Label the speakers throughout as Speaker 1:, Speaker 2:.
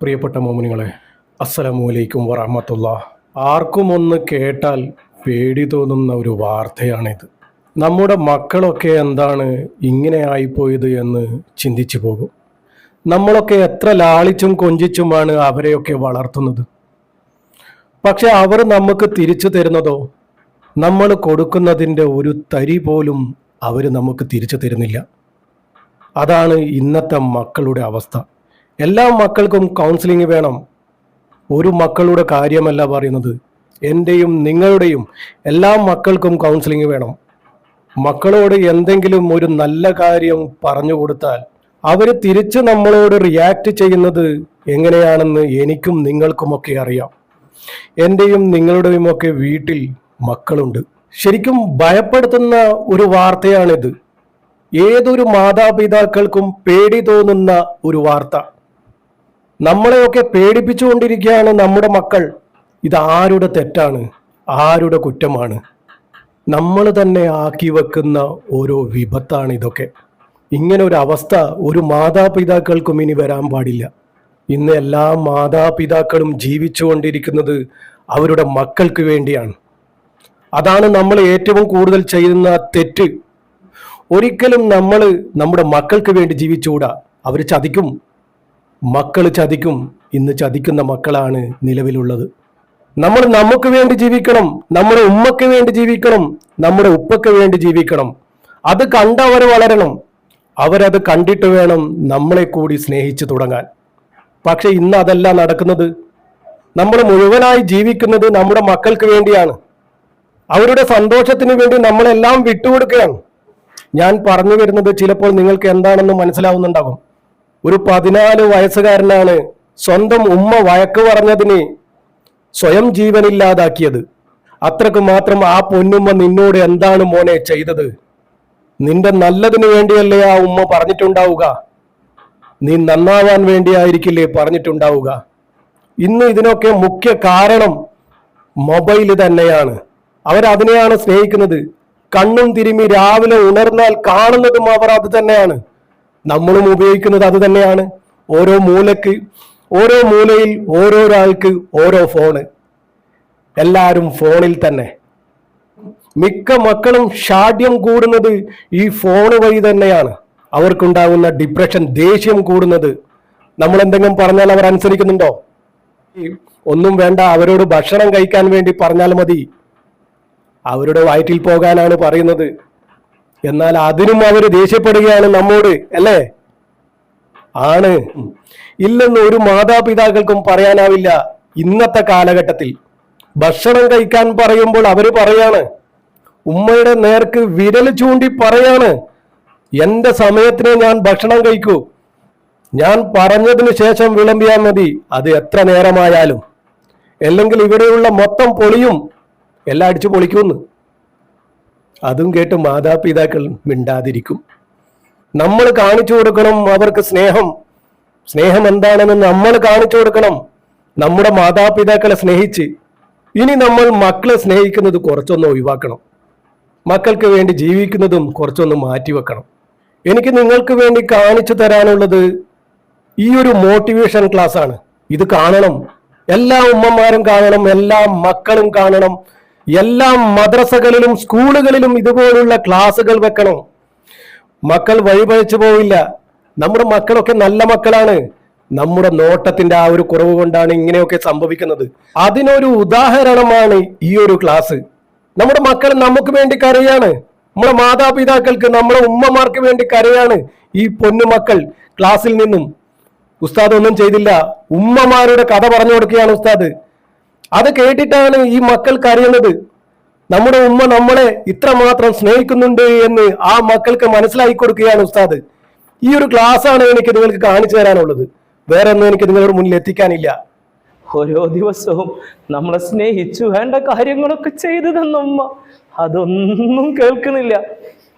Speaker 1: പ്രിയപ്പെട്ട മോമിനികളെ അസ്സലാമു അലൈക്കും വറഹമത്തുള്ള. ആർക്കും ഒന്ന് കേട്ടാൽ പേടി തോന്നുന്ന ഒരു വാർത്തയാണിത്. നമ്മുടെ മക്കളൊക്കെ എന്താണ് ഇങ്ങനെ ആയിപ്പോയത് എന്ന് ചിന്തിച്ചു പോകും. നമ്മളൊക്കെ എത്ര ലാളിച്ചും കൊഞ്ചിച്ചുമാണ് അവരെയൊക്കെ വളർത്തുന്നത്. പക്ഷെ അവർ നമുക്ക് തിരിച്ചു തരുന്നതോ നമ്മൾ കൊടുക്കുന്നതിന്റെ ഒരു തരി പോലും അവർ നമുക്ക് തിരിച്ചു തരുന്നില്ല. അതാണ് ഇന്നത്തെ മക്കളുടെ അവസ്ഥ. എല്ലാ മക്കൾക്കും കൗൺസിലിംഗ് വേണം. ഒരു മക്കളുടെ കാര്യമല്ല പറയുന്നത്. എന്റെയും നിങ്ങളുടെയും എല്ലാ മക്കൾക്കും കൗൺസിലിംഗ് വേണം. മക്കളോട് എന്തെങ്കിലും ഒരു നല്ല കാര്യം പറഞ്ഞു കൊടുത്താൽ അവർ തിരിച്ച് നമ്മളോട് റിയാക്ട് ചെയ്യുന്നത് എങ്ങനെയാണെന്ന് എനിക്കും നിങ്ങൾക്കുമൊക്കെ അറിയാം. എന്റെയും നിങ്ങളുടെയും ഒക്കെ വീട്ടിൽ മക്കളുണ്ട്. ശരിക്കും ഭയപ്പെടുത്തുന്ന ഒരു വാർത്തയാണിത്. ഏതൊരു മാതാപിതാക്കൾക്കും പേടി തോന്നുന്ന ഒരു വാർത്ത. നമ്മളെയൊക്കെ പേടിപ്പിച്ചുകൊണ്ടിരിക്കുകയാണ് നമ്മുടെ മക്കൾ. ഇത് ആരുടെ തെറ്റാണ്? ആരുടെ കുറ്റമാണ്? നമ്മൾ തന്നെ ആക്കി വെക്കുന്ന ഓരോ വിപത്താണ് ഇതൊക്കെ. ഇങ്ങനെ ഒരു അവസ്ഥ ഒരു മാതാപിതാക്കൾക്കും ഇനി വരാൻ പാടില്ല. ഇന്ന് എല്ലാ മാതാപിതാക്കളും ജീവിച്ചുകൊണ്ടിരിക്കുന്നത് അവരുടെ മക്കൾക്ക് വേണ്ടിയാണ്. അതാണ് നമ്മൾ ഏറ്റവും കൂടുതൽ ചെയ്യുന്ന തെറ്റ്. ഒരിക്കലും നമ്മൾ നമ്മുടെ മക്കൾക്ക് വേണ്ടി ജീവിച്ചുകൂടാ. അവർ ചതിക്കും. മക്കൾ ചതിക്കും ഇന്ന് ചതിക്കുന്ന മക്കളാണ് നിലവിലുള്ളത്. നമ്മൾ നമുക്ക് വേണ്ടി ജീവിക്കണം നമ്മുടെ ഉമ്മക്ക് വേണ്ടി ജീവിക്കണം നമ്മുടെ ഉപ്പക്ക് വേണ്ടി ജീവിക്കണം. അത് കണ്ടവർ വളരണം. അവരത് കണ്ടിട്ട് വേണം നമ്മളെ കൂടി സ്നേഹിച്ചു തുടങ്ങാൻ. പക്ഷെ ഇന്ന് അതല്ല നടക്കുന്നത്. നമ്മൾ മുഴുവനായി ജീവിക്കുന്നത് നമ്മുടെ മക്കൾക്ക് വേണ്ടിയാണ്. അവരുടെ സന്തോഷത്തിന് വേണ്ടി നമ്മളെല്ലാം വിട്ടുകൊടുക്കുകയാണ്. ഞാൻ പറഞ്ഞു വരുന്നത് ചിലപ്പോൾ നിങ്ങൾക്ക് എന്താണെന്ന് മനസ്സിലാവുന്നുണ്ടാകും. ഒരു പതിനാല് വയസ്സുകാരനാണ് സ്വന്തം ഉമ്മ വഴക്ക് പറഞ്ഞതിന് സ്വയം ജീവനില്ലാതാക്കിയത്. അത്രയ്ക്ക് മാത്രം ആ പൊന്നുമ്മ നിന്നോട് എന്താണ് മോനെ ചെയ്തത്? നിന്റെ നല്ലതിനു വേണ്ടിയല്ലേ ആ ഉമ്മ പറഞ്ഞിട്ടുണ്ടാവുക? നീ നന്നാവാൻ വേണ്ടിയായിരിക്കില്ലേ പറഞ്ഞിട്ടുണ്ടാവുക? ഇന്ന് ഇതിനൊക്കെ മുഖ്യ കാരണം മൊബൈൽ തന്നെയാണ്. അവരതിനെയാണ് സ്നേഹിക്കുന്നത്. കണ്ണും തിരുമി രാവിലെ ഉണർന്നാൽ കാണുന്നതും അവർ അത് തന്നെയാണ്. നമ്മളും ഉപയോഗിക്കുന്നത് അത് തന്നെയാണ്. ഓരോ മൂലക്ക് ഓരോ മൂലയിൽ ഓരോരാൾക്ക് ഓരോ ഫോണ്. എല്ലാവരും ഫോണിൽ തന്നെ. മിക്ക മക്കളും ഷാഢ്യം കൂടുന്നത് ഈ ഫോൺ വഴി തന്നെയാണ്. അവർക്കുണ്ടാകുന്ന ഡിപ്രഷൻ ദേഷ്യം കൂടുന്നത്. നമ്മൾ എന്തെങ്കിലും പറഞ്ഞാൽ അവർ അനുസരിക്കുന്നുണ്ടോ? ഒന്നും വേണ്ട അവരോട് ഭക്ഷണം കഴിക്കാൻ വേണ്ടി പറഞ്ഞാൽ മതി. അവരുടെ വയറ്റിൽ പോകാനാണ് പറയുന്നത്. എന്നാൽ അതിനും അവർ ദേഷ്യപ്പെടുകയാണ് നമ്മോട് അല്ലേ? ആണ്. ഇല്ലെന്ന് ഒരു മാതാപിതാക്കൾക്കും പറയാനാവില്ല ഇന്നത്തെ കാലഘട്ടത്തിൽ. ഭക്ഷണം കഴിക്കാൻ പറയുമ്പോൾ അവർ പറയാണ് ഉമ്മയുടെ നേർക്ക് വിരൽ ചൂണ്ടി പറയാണ് എന്റെ സമയത്തിന് ഞാൻ ഭക്ഷണം കഴിക്കൂ. ഞാൻ പറഞ്ഞതിന് ശേഷം വിളമ്പിയാൽ മതി അത് എത്ര നേരമായാലും. അല്ലെങ്കിൽ ഇവിടെയുള്ള മൊത്തം പൊളിയും എല്ലാം അടിച്ചു പൊളിക്കുമെന്ന്. അതും കേട്ട് മാതാപിതാക്കൾ മിണ്ടാതിരിക്കും. നമ്മൾ കാണിച്ചു കൊടുക്കണം അവർക്ക് സ്നേഹം. സ്നേഹം എന്താണെന്ന് നമ്മൾ കാണിച്ചു കൊടുക്കണം. നമ്മുടെ മാതാപിതാക്കളെ സ്നേഹിച്ച്. ഇനി നമ്മൾ മക്കളെ സ്നേഹിക്കുന്നത് കുറച്ചൊന്ന് ഒഴിവാക്കണം. മക്കൾക്ക് വേണ്ടി ജീവിക്കുന്നതും കുറച്ചൊന്ന് മാറ്റിവെക്കണം എനിക്ക് നിങ്ങൾക്ക് വേണ്ടി കാണിച്ചു തരാനുള്ളത് ഈ ഒരു മോട്ടിവേഷൻ ക്ലാസ് ആണ്. ഇത് കാണണം. എല്ലാ ഉമ്മമാരും കാണണം. എല്ലാ മക്കളും കാണണം. എല്ലാ മദ്രസകളിലും സ്കൂളുകളിലും ഇതുപോലുള്ള ക്ലാസ്സുകൾ വെക്കണം. മക്കൾ വഴിപഴിച്ചു പോവില്ല. നമ്മുടെ മക്കളൊക്കെ നല്ല മക്കളാണ്. നമ്മുടെ നോട്ടത്തിന്റെ ആ ഒരു കുറവ് കൊണ്ടാണ് ഇങ്ങനെയൊക്കെ സംഭവിക്കുന്നത്. അതിനൊരു ഉദാഹരണമാണ് ഈ ഒരു ക്ലാസ്. നമ്മുടെ മക്കൾ നമുക്ക് വേണ്ടി കരയാണ്. നമ്മുടെ മാതാപിതാക്കൾക്ക് നമ്മുടെ ഉമ്മമാർക്ക് വേണ്ടി കരയാണ് ഈ പൊന്നു മക്കൾ ക്ലാസ്സിൽ നിന്നും. ഉസ്താദ് ഒന്നും ചെയ്തില്ല. ഉമ്മമാരുടെ കഥ പറഞ്ഞു കൊടുക്കുകയാണ് ഉസ്താദ്. അത് കേട്ടിട്ടാണ് ഈ മക്കൾ കരയുന്നത്. നമ്മുടെ ഉമ്മ നമ്മളെ ഇത്രമാത്രം സ്നേഹിക്കുന്നുണ്ട് എന്ന് ആ മക്കൾക്ക് മനസ്സിലാക്കി കൊടുക്കുകയാണ് ഉസ്താദ്. ഈ ഒരു ക്ലാസ് ആണ് എനിക്ക് നിങ്ങൾക്ക് കാണിച്ചു തരാനുള്ളത്. വേറെ ഒന്നും എനിക്ക് നിങ്ങളുടെ മുന്നിൽ എത്തിക്കാനില്ല.
Speaker 2: ഓരോ ദിവസവും നമ്മളെ സ്നേഹിച്ചു വേണ്ട കാര്യങ്ങളൊക്കെ ചെയ്തു തന്ന ഉമ്മ അതൊന്നും കേൾക്കുന്നില്ല.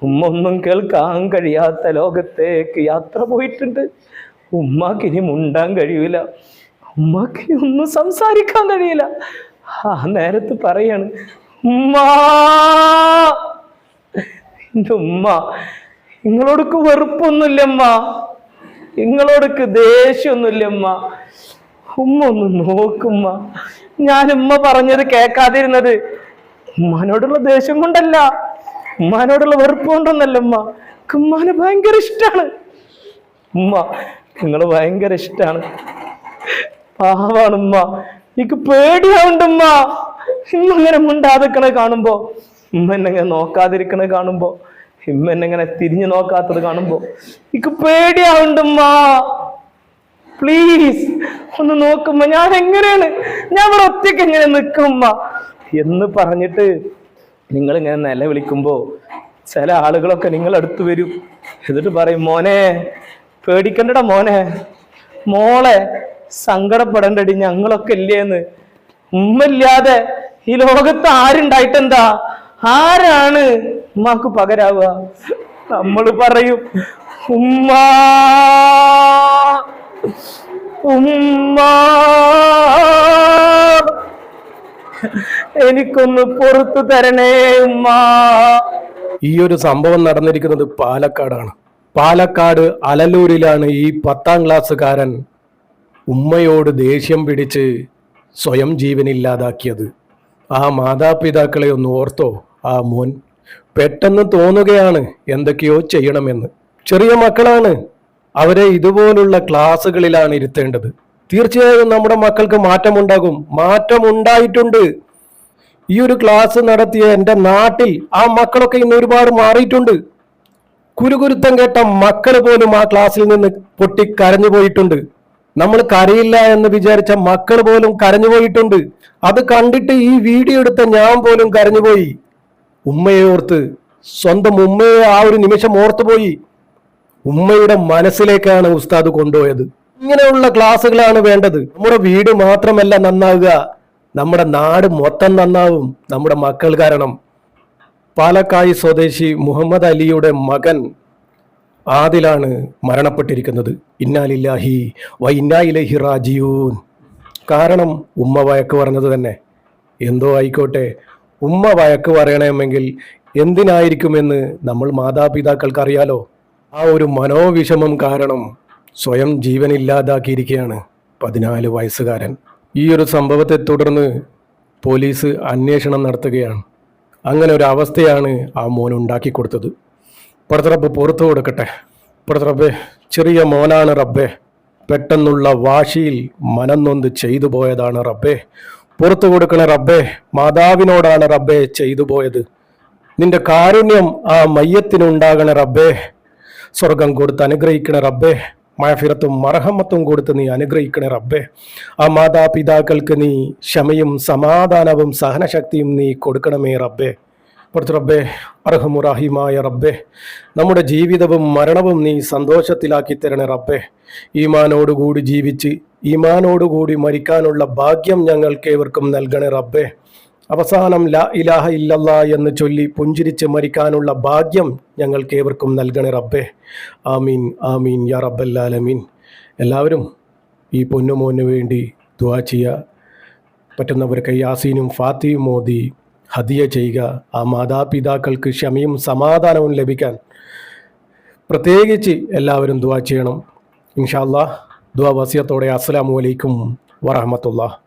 Speaker 2: ഉമ്മ ഒന്നും കേൾക്കാൻ കഴിയാത്ത ലോകത്തേക്ക് യാത്ര പോയിട്ടുണ്ട്. ഉമ്മാക്കിനി മുണ്ടാൻ കഴിയൂല. ഉമ്മാക്കിനി ഒന്നും സംസാരിക്കാൻ കഴിയില്ല ആ നേരത്ത് പറയാണ് ഉമ്മ. നിങ്ങളോടക്ക് വെറുപ്പൊന്നുമില്ലമ്മ. നിങ്ങളോടക്ക് ദേഷ്യമൊന്നുമില്ലമ്മ. ഉമ്മ ഒന്ന് നോക്കുമ്മ. ഞാൻ ഉമ്മ പറഞ്ഞത് കേൾക്കാതിരുന്നത് ഉമ്മാനോടുള്ള ദേഷ്യം കൊണ്ടല്ല. ഉമ്മാനോടുള്ള വെറുപ്പ് കൊണ്ടൊന്നല്ല ഉമ്മ ഉമ്മാനെ ഭയങ്കര ഇഷ്ടാണ്. ഉമ്മ നിങ്ങൾ ഭയങ്കര ഇഷ്ടാണ്. പാവാണ് ഉമ്മ. എനിക്ക് പേടിയാവുണ്ട് ഉമ്മ. ഇമ്മ ഇങ്ങനെ മുണ്ടാതിക്കണ കാണുമ്പോ ഉമ്മ എന്നെ ഇങ്ങനെ നോക്കാതിരിക്കണ കാണുമ്പോ ഇമ്മ തിരിഞ്ഞു നോക്കാത്തത് കാണുമ്പോ എനിക്ക് പേടിയാവുണ്ട് ഉമ്മ പ്ലീസ് ഒന്ന് നോക്കുമ്മ. ഞാൻ എങ്ങനെയാണ്? ഞാൻ ഇവിടെ ഒറ്റയ്ക്ക് എങ്ങനെ നിൽക്കുമ്മ എന്ന് പറഞ്ഞിട്ട് നിങ്ങൾ ഇങ്ങനെ നിലവിളിക്കുമ്പോ ചില ആളുകളൊക്കെ നിങ്ങൾ അടുത്ത് വരും. എന്നിട്ട് പറയും മോനെ പേടിക്കണ്ടടാ മോനെ. മോളെ സങ്കടപ്പെടേണ്ടടി ഞങ്ങളൊക്കെ ഇല്ലേന്ന്. ഉമ്മയില്ലാതെ ഈ ലോകത്ത് ആരുണ്ടായിട്ടെന്താ? ആരാണ് ഉമ്മാക്ക് പകരാവുക? നമ്മൾ പറയും ഉമ്മ ഉമ്മ. എനിക്കൊന്ന് പുറത്തു തരണേ ഉമ്മ.
Speaker 1: ഈ ഒരു സംഭവം നടന്നിരിക്കുന്നത് പാലക്കാടാണ്. പാലക്കാട് അലലൂരിലാണ് ഈ പത്താം ക്ലാസ്സുകാരൻ ഉമ്മയോട് ദേഷ്യം പിടിച്ച് സ്വയം ജീവനില്ലാതാക്കിയത് ആ മാതാപിതാക്കളെ ഒന്ന് ഓർത്തോ. ആ മോൻ പെട്ടെന്ന് തോന്നുകയാണ് എന്തൊക്കെയോ ചെയ്യണമെന്ന്. ചെറിയ മക്കളാണ്. അവരെ ഇതുപോലുള്ള ക്ലാസ്സുകളിലാണ് ഇരുത്തേണ്ടത്. തീർച്ചയായും നമ്മുടെ മക്കൾക്ക് മാറ്റമുണ്ടാകും. മാറ്റമുണ്ടായിട്ടുണ്ട്. ഈ ഒരു ക്ലാസ് നടത്തിയ എന്റെ നാട്ടിൽ ആ മക്കളൊക്കെ ഇന്ന് ഒരുപാട് മാറിയിട്ടുണ്ട്. കുരുകുരുത്തം കേട്ട മക്കൾ പോലും ആ ക്ലാസ്സിൽ നിന്ന് പൊട്ടി കരഞ്ഞു പോയിട്ടുണ്ട്. നമ്മൾ കരയില്ല എന്ന് വിചാരിച്ച മക്കൾ പോലും കരഞ്ഞു പോയിട്ടുണ്ട്. അത് കണ്ടിട്ട് ഈ വീഡിയോ എടുത്ത ഞാൻ പോലും കരഞ്ഞുപോയി ഉമ്മയെ ഓർത്ത് സ്വന്തം ഉമ്മയെ ആ ഒരു നിമിഷം ഓർത്തുപോയി ഉമ്മയുടെ മനസ്സിലേക്കാണ് ഉസ്താദ് കൊണ്ടുപോയത്. ഇങ്ങനെയുള്ള ക്ലാസ്സുകളാണ് വേണ്ടത്. നമ്മുടെ വീട് മാത്രമല്ല നന്നാവുക. നമ്മുടെ നാട് മൊത്തം നന്നാവും. നമ്മുടെ മക്കൾ കാരണം. പാലക്കായി സ്വദേശി മുഹമ്മദ് അലിയുടെ മകൻ ആദിലാണ് മരണപ്പെട്ടിരിക്കുന്നത്. ഇന്നാലില്ലാഹി വൈന്നായിലഹി റാജിയൂൻ കാരണം ഉമ്മ വഴക്ക് പറഞ്ഞത് തന്നെ. എന്തോ ആയിക്കോട്ടെ. ഉമ്മ വഴക്ക് പറയണമെങ്കിൽ എന്തിനായിരിക്കുമെന്ന് നമ്മൾ മാതാപിതാക്കൾക്ക് അറിയാലോ ആ ഒരു മനോവിഷമം കാരണം സ്വയം ജീവനില്ലാതാക്കിയിരിക്കുകയാണ് പതിനാല് വയസ്സുകാരൻ. ഈ ഒരു സംഭവത്തെ തുടർന്ന് പോലീസ് അന്വേഷണം നടത്തുകയാണ്. അങ്ങനെ ഒരു അവസ്ഥയാണ് ആ മോൻ ഉണ്ടാക്കി കൊടുത്തത്. പടത്തറബ് പുറത്തു കൊടുക്കട്ടെ. പടത്തറബ് ചെറിയ മോനാണ് റബ്ബേ. പെട്ടെന്നുള്ള വാശിയിൽ മനന്നൊന്ന് ചെയ്തു പോയതാണ് റബ്ബേ. പുറത്തു കൊടുക്കണ റബ്ബേ മാതാവിനോടാണ് റബ്ബേ ചെയ്തു പോയത്. നിന്റെ കാരുണ്യം ആ മയ്യത്തിനുണ്ടാകണ റബ്ബേ. സ്വർഗം കൊടുത്ത് അനുഗ്രഹിക്കണ റബ്ബേ. മഴഫിറത്തും മറഹമ്മത്തും കൊടുത്ത് നീ അനുഗ്രഹിക്കണ റബ്ബേ. ആ മാതാപിതാക്കൾക്ക് നീ ക്ഷമയും സമാധാനവും സഹനശക്തിയും നീ കൊടുക്കണമേ റബ്ബേ. റബ്ബേ അർഹമുറാഹിമായ റബ്ബേ നമ്മുടെ ജീവിതവും മരണവും നീ സന്തോഷത്തിലാക്കി തരണേ റബ്ബേ. ഈമാനോടുകൂടി ജീവിച്ച് ഈമാനോടുകൂടി മരിക്കാനുള്ള ഭാഗ്യം ഞങ്ങൾക്കേവർക്കും നൽകണേ റബ്ബേ. അവസാനം ലാ ഇലാഹ ഇല്ലല്ല എന്ന് ചൊല്ലി പുഞ്ചിരിച്ച് മരിക്കാനുള്ള ഭാഗ്യം ഞങ്ങൾക്കേവർക്കും നൽകണേ റബ്ബേ. ആമീൻ ആമീൻ യാ റബ്ബല്ലാലമീൻ എല്ലാവരും ഈ പൊന്നുമോന് വേണ്ടി ദുവാ ചെയ്യുക. പറ്റുന്നവർക്ക് യാസീനും ഫാത്തിയും മോദി ഹദിയ ചെയ്യുക ആ മാതാപിതാക്കൾക്ക് ക്ഷമയും സമാധാനവും ലഭിക്കാൻ പ്രത്യേകിച്ച് എല്ലാവരും ദുവാ ചെയ്യണം. ഇൻഷാല്ലാ ദുവാ വസിയത്തോടെ അസ്സാം അലൈക്കും വറഹമത്തുള്ള